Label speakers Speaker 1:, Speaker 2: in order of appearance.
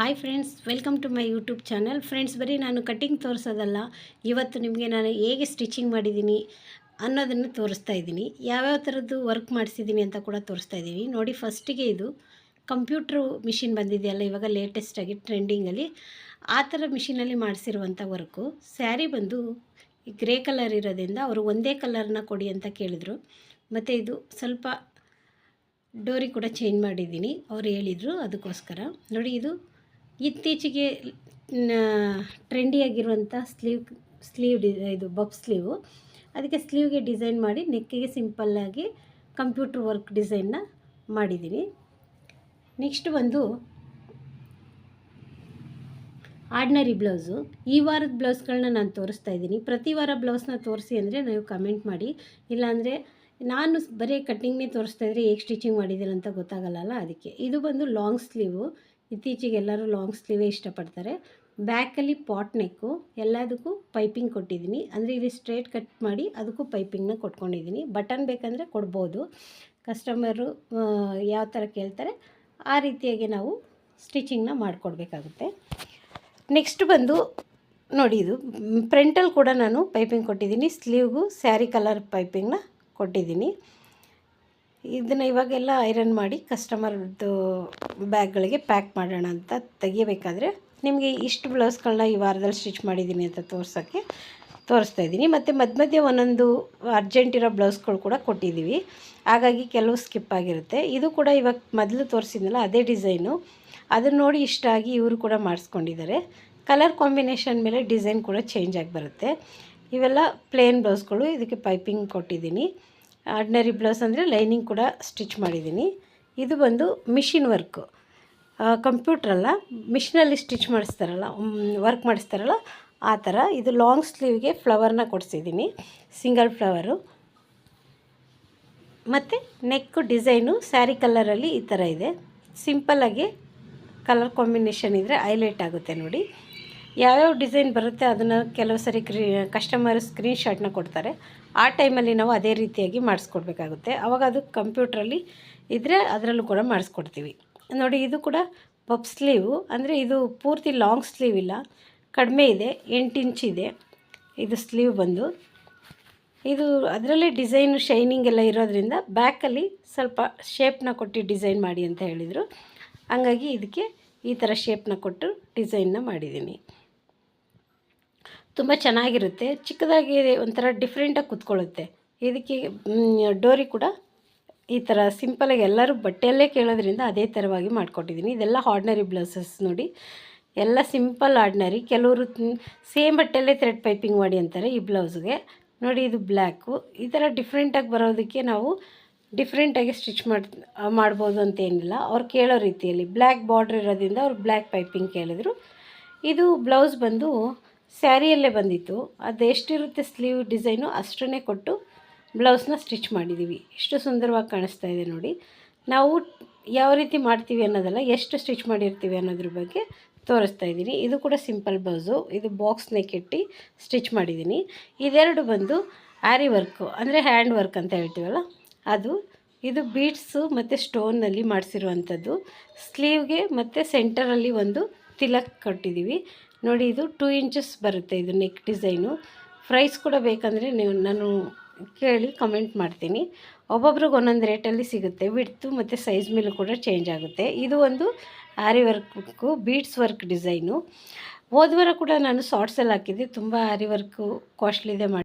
Speaker 1: Hi friends welcome to my YouTube channel friends ಬರೀ ನಾನು cutting ತೋರಿಸೋದಲ್ಲ. ಇವತ್ತು ನಿಮಗೆ ನಾನು ಹೇಗೆ ಸ್ಟಿಚಿಂಗ್ ಮಾಡಿದ್ದೀನಿ ಅನ್ನೋದನ್ನು ತೋರಿಸ್ತಾ ಇದ್ದೀನಿ. ಯಾವ್ಯಾವ ಥರದ್ದು ವರ್ಕ್ ಮಾಡಿಸಿದ್ದೀನಿ ಅಂತ ಕೂಡ ತೋರಿಸ್ತಾ ಇದ್ದೀನಿ. ನೋಡಿ ಫಸ್ಟಿಗೆ ಇದು ಕಂಪ್ಯೂಟ್ರು ಮಿಷಿನ್ ಬಂದಿದೆಯಲ್ಲ, ಇವಾಗ ಲೇಟೆಸ್ಟಾಗಿ ಟ್ರೆಂಡಿಂಗಲ್ಲಿ ಆ ಥರ ಮಿಷಿನಲ್ಲಿ ಮಾಡಿಸಿರುವಂಥ ವರ್ಕು ಸ್ಯಾರಿ ಬಂದು ಗ್ರೇ ಕಲರ್ ಇರೋದ್ರಿಂದ ಅವರು ಒಂದೇ ಕಲರ್ನ ಕೊಡಿ ಅಂತ ಕೇಳಿದರು. ಮತ್ತು ಇದು ಸ್ವಲ್ಪ ಡೋರಿ ಕೂಡ ಚೇಂಜ್ ಮಾಡಿದ್ದೀನಿ. ಅವ್ರು ಹೇಳಿದರು ಅದಕ್ಕೋಸ್ಕರ. ನೋಡಿ, ಇದು ಇತ್ತೀಚೆಗೆ ಟ್ರೆಂಡಿಯಾಗಿರುವಂಥ ಸ್ಲೀವ್ ಸ್ಲೀವ್ ಡಿ, ಇದು ಬಬ್ ಸ್ಲೀವು ಅದಕ್ಕೆ ಸ್ಲೀವ್ಗೆ ಡಿಸೈನ್ ಮಾಡಿ ನೆಕ್ಕಿಗೆ ಸಿಂಪಲ್ಲಾಗಿ ಕಂಪ್ಯೂಟ್ರ್ ವರ್ಕ್ ಡಿಸೈನ್ನ ಮಾಡಿದ್ದೀನಿ ನೆಕ್ಸ್ಟ್ ಬಂದು ಆರ್ಡ್ನರಿ ಬ್ಲೌಸು ಈ ವಾರದ ಬ್ಲೌಸ್ಗಳನ್ನ ನಾನು ತೋರಿಸ್ತಾ ಇದ್ದೀನಿ. ಪ್ರತಿ ವಾರ ಬ್ಲೌಸ್ನ ತೋರಿಸಿ ಅಂದರೆ ನೀವು ಕಮೆಂಟ್ ಮಾಡಿ. ಇಲ್ಲಾಂದರೆ ನಾನು ಬರೀ ಕಟ್ಟಿಂಗ್ನೇ ತೋರಿಸ್ತಾ ಇದ್ದರೆ ಹೇಗೆ ಸ್ಟಿಚಿಂಗ್ ಮಾಡಿದ್ದೀರ ಅಂತ ಅದಕ್ಕೆ. ಇದು ಬಂದು ಲಾಂಗ್ ಸ್ಲೀವು ಇತ್ತೀಚೆಗೆ ಎಲ್ಲರೂ ಲಾಂಗ್ ಸ್ಲೀವೇ ಇಷ್ಟಪಡ್ತಾರೆ. ಬ್ಯಾಕಲ್ಲಿ ಪಾಟ್ ನೆಕ್ಕು ಎಲ್ಲದಕ್ಕೂ ಪೈಪಿಂಗ್ ಕೊಟ್ಟಿದ್ದೀನಿ. ಅಂದರೆ ಇಲ್ಲಿ ಸ್ಟ್ರೇಟ್ ಕಟ್ ಮಾಡಿ ಅದಕ್ಕೂ ಪೈಪಿಂಗ್ನ ಕೊಟ್ಕೊಂಡಿದ್ದೀನಿ. ಬಟನ್ ಬೇಕಂದರೆ ಕೊಡ್ಬೋದು. ಕಸ್ಟಮರು ಯಾವ ಥರ ಕೇಳ್ತಾರೆ, ಆ ರೀತಿಯಾಗಿ ನಾವು ಸ್ಟಿಚಿಂಗ್ನ ಮಾಡಿಕೊಡ್ಬೇಕಾಗುತ್ತೆ. ನೆಕ್ಸ್ಟ್ ಬಂದು, ನೋಡಿ ಇದು ಫ್ರಂಟಲ್ಲಿ ಕೂಡ ನಾನು ಪೈಪಿಂಗ್ ಕೊಟ್ಟಿದ್ದೀನಿ. ಸ್ಲೀವ್ಗೂ ಸ್ಯಾರಿ ಕಲರ್ ಪೈಪಿಂಗ್ನ ಕೊಟ್ಟಿದ್ದೀನಿ. ಇದನ್ನು ಇವಾಗೆಲ್ಲ ಐರನ್ ಮಾಡಿ ಕಸ್ಟಮರ್ದು ಬ್ಯಾಗ್ಗಳಿಗೆ ಪ್ಯಾಕ್ ಮಾಡೋಣ ಅಂತ ತೆಗಿಬೇಕಾದ್ರೆ ನಿಮಗೆ ಇಷ್ಟು ಬ್ಲೌಸ್ಗಳನ್ನ ಈ ವಾರದಲ್ಲಿ ಸ್ಟಿಚ್ ಮಾಡಿದ್ದೀನಿ ಅಂತ ತೋರ್ಸೋಕ್ಕೆ ತೋರಿಸ್ತಾ ಇದ್ದೀನಿ. ಮತ್ತು ಮಧ್ಯ ಮಧ್ಯೆ ಒಂದೊಂದು ಅರ್ಜೆಂಟ್ ಇರೋ ಬ್ಲೌಸ್ಗಳು ಕೂಡ ಕೊಟ್ಟಿದ್ದೀವಿ. ಹಾಗಾಗಿ ಕೆಲವು ಸ್ಕಿಪ್ ಆಗಿರುತ್ತೆ. ಇದು ಕೂಡ ಇವಾಗ ಮೊದಲು ತೋರಿಸಿದ್ನಲ್ಲ, ಅದೇ ಡಿಸೈನು. ಅದನ್ನು ನೋಡಿ ಇಷ್ಟ ಆಗಿ ಇವರು ಕೂಡ ಮಾಡಿಸ್ಕೊಂಡಿದ್ದಾರೆ. ಕಲರ್ ಕಾಂಬಿನೇಷನ್ ಮೇಲೆ ಡಿಸೈನ್ ಕೂಡ ಚೇಂಜ್ ಆಗಿ ಬರುತ್ತೆ. ಇವೆಲ್ಲ ಪ್ಲೇನ್ ಬ್ಲೌಸ್ಗಳು, ಇದಕ್ಕೆ ಪೈಪಿಂಗ್ ಕೊಟ್ಟಿದ್ದೀನಿ. ಆರ್ಡಿನರಿ ಬ್ಲೌಸ್ ಅಂದರೆ ಲೈನಿಂಗ್ ಕೂಡ ಸ್ಟಿಚ್ ಮಾಡಿದ್ದೀನಿ. ಇದು ಬಂದು ಮಿಷಿನ್ ವರ್ಕು. ಕಂಪ್ಯೂಟ್ರಲ್ಲ ಮಿಷಿನಲ್ಲಿ ಸ್ಟಿಚ್ ಮಾಡಿಸ್ತಾರಲ್ಲ ವರ್ಕ್ ಮಾಡಿಸ್ತಾರಲ್ಲ, ಆ ಥರ ಇದು ಲಾಂಗ್ ಸ್ಲೀವ್ಗೆ ಫ್ಲವರ್ನ ಕೊಡಿಸಿದ್ದೀನಿ, ಸಿಂಗಲ್ ಫ್ಲವರು. ಮತ್ತು ನೆಕ್ಕು ಡಿಸೈನು, ಸ್ಯಾರಿ ಕಲರಲ್ಲಿ ಈ ಥರ ಇದೆ. ಸಿಂಪಲ್ಲಾಗಿ ಕಲರ್ ಕಾಂಬಿನೇಷನ್ ಇದ್ದರೆ ಹೈಲೈಟ್ ಆಗುತ್ತೆ ನೋಡಿ. ಯಾವ್ಯಾವ ಡಿಸೈನ್ ಬರುತ್ತೆ ಅದನ್ನು ಕೆಲವು ಸರಿ ಕ್ರೀ ಕಸ್ಟಮರ್ ಸ್ಕ್ರೀನ್ಶಾಟ್ನ ಕೊಡ್ತಾರೆ. ಆ ಟೈಮಲ್ಲಿ ನಾವು ಅದೇ ರೀತಿಯಾಗಿ ಮಾಡಿಸ್ಕೊಡ್ಬೇಕಾಗುತ್ತೆ. ಆವಾಗ ಅದು ಕಂಪ್ಯೂಟ್ರಲ್ಲಿ ಇದ್ದರೆ ಅದರಲ್ಲೂ ಕೂಡ ಮಾಡಿಸ್ಕೊಡ್ತೀವಿ. ನೋಡಿ, ಇದು ಕೂಡ ಪಪ್ ಸ್ಲೀವು. ಅಂದರೆ ಇದು ಪೂರ್ತಿ ಲಾಂಗ್ ಸ್ಲೀವ್ ಇಲ್ಲ. ಕಡಿಮೆ ಇದೆ. ಎಂಟು ಇಂಚ್ ಇದೆ. ಇದು ಸ್ಲೀವ್ ಬಂದು. ಇದು ಅದರಲ್ಲೇ ಡಿಸೈನು ಶೈನಿಂಗ್ ಎಲ್ಲ ಇರೋದ್ರಿಂದ ಬ್ಯಾಕಲ್ಲಿ ಸ್ವಲ್ಪ ಶೇಪ್ನ ಕೊಟ್ಟು ಡಿಸೈನ್ ಮಾಡಿ ಅಂತ ಹೇಳಿದರು. ಹಂಗಾಗಿ ಇದಕ್ಕೆ ಈ ಥರ ಶೇಪ್ನ ಕೊಟ್ಟು ಡಿಸೈನ್ನ ಮಾಡಿದ್ದೀನಿ. ತುಂಬ ಚೆನ್ನಾಗಿರುತ್ತೆ. ಚಿಕ್ಕದಾಗಿ ಒಂಥರ ಡಿಫ್ರೆಂಟಾಗಿ ಕೂತ್ಕೊಳ್ಳುತ್ತೆ. ಇದಕ್ಕೆ ಡೋರಿ ಕೂಡ ಈ ಥರ ಸಿಂಪಲಾಗಿ ಎಲ್ಲರೂ ಬಟ್ಟೆಯಲ್ಲೇ ಕೇಳೋದ್ರಿಂದ ಅದೇ ಥರವಾಗಿ ಮಾಡಿಕೊಟ್ಟಿದ್ದೀನಿ ಇದೆಲ್ಲ ಆರ್ಡ್ನರಿ ಬ್ಲೌಸಸ್ ನೋಡಿ. ಎಲ್ಲ ಸಿಂಪಲ್ ಆರ್ಡ್ನರಿ ಕೆಲವರು ಸೇಮ್ ಬಟ್ಟೆಯಲ್ಲೇ ಥ್ರೆಡ್ ಪೈಪಿಂಗ್ ಮಾಡಿ ಅಂತಾರೆ ಈ ಬ್ಲೌಸ್ಗೆ ನೋಡಿ ಇದು ಬ್ಲ್ಯಾಕು ಈ ಥರ ಡಿಫ್ರೆಂಟಾಗಿ ಬರೋದಕ್ಕೆ ನಾವು ಡಿಫ್ರೆಂಟಾಗಿ ಸ್ಟಿಚ್ ಮಾಡಿ, ಮಾಡ್ಬೋದು ಅಂತ ಏನಿಲ್ಲ. ಅವ್ರು ಕೇಳೋ ರೀತಿಯಲ್ಲಿ. ಬ್ಲ್ಯಾಕ್ ಬಾರ್ಡ್ರ್ ಇರೋದ್ರಿಂದ ಅವ್ರು ಬ್ಲ್ಯಾಕ್ ಪೈಪಿಂಗ್ ಕೇಳಿದ್ರು. ಇದು ಬ್ಲೌಸ್ ಬಂದು ಸ್ಯಾರಿಯಲ್ಲೇ ಬಂದಿತ್ತು. ಅದು ಎಷ್ಟಿರುತ್ತೆ ಸ್ಲೀವ್ ಡಿಸೈನು? ಅಷ್ಟನ್ನೇ ಕೊಟ್ಟು ಬ್ಲೌಸ್ನ ಸ್ಟಿಚ್ ಮಾಡಿದ್ದೀವಿ ಎಷ್ಟು ಸುಂದರವಾಗಿ ಕಾಣಿಸ್ತಾ ಇದೆ ನೋಡಿ. ನಾವು ಯಾವ ರೀತಿ ಮಾಡ್ತೀವಿ ಅನ್ನೋದಲ್ಲ, ಎಷ್ಟು ಸ್ಟಿಚ್ ಮಾಡಿರ್ತೀವಿ ಅನ್ನೋದ್ರ ಬಗ್ಗೆ ತೋರಿಸ್ತಾ ಇದ್ದೀನಿ. ಇದು ಕೂಡ ಸಿಂಪಲ್ ಬ್ಲೌಸು. ಇದು ಬಾಕ್ಸ್ನೇ ಕೆಟ್ಟಿ ಸ್ಟಿಚ್ ಮಾಡಿದ್ದೀನಿ. ಇದೆರಡು ಬಂದು ಆರಿ ವರ್ಕು, ಅಂದರೆ ಹ್ಯಾಂಡ್ ವರ್ಕ್ ಅಂತ ಹೇಳ್ತೀವಲ್ಲ, ಅದು. ಇದು ಬೀಟ್ಸು ಮತ್ತು ಸ್ಟೋನ್ನಲ್ಲಿ ಮಾಡಿಸಿರುವಂಥದ್ದು. ಸ್ಲೀವ್ಗೆ ಮತ್ತು ಸೆಂಟರಲ್ಲಿ ಒಂದು ತಿಲಕ್ ಕೊಟ್ಟಿದ್ದೀವಿ ನೋಡಿ, ಇದು ಟೂ ಇಂಚಸ್ ಬರುತ್ತೆ ಇದು ನೆಕ್ ಡಿಸೈನು ಪ್ರೈಸ್ ಕೂಡ ಬೇಕಂದರೆ ನೀವು ನಾನು ಕೇಳಿ ಕಮೆಂಟ್ ಮಾಡ್ತೀನಿ. ಒಬ್ಬೊಬ್ರಿಗೆ ಒಂದೊಂದು ರೇಟಲ್ಲಿ ಸಿಗುತ್ತೆ. ವಿಡ್ತು ಮತ್ತು ಸೈಜ್ ಮೇಲೂ ಕೂಡ ಚೇಂಜ್ ಆಗುತ್ತೆ. ಇದು ಒಂದು aari work beads work design ಹೋದ್ವಾರ ಕೂಡ ನಾನು ಶಾರ್ಟ್ಸಲ್ಲಿ ಹಾಕಿದ್ದೆ. ತುಂಬ ಆರಿ ವರ್ಕು ಕಾಸ್ಟ್ಲಿದೆ ಮಾಡಿ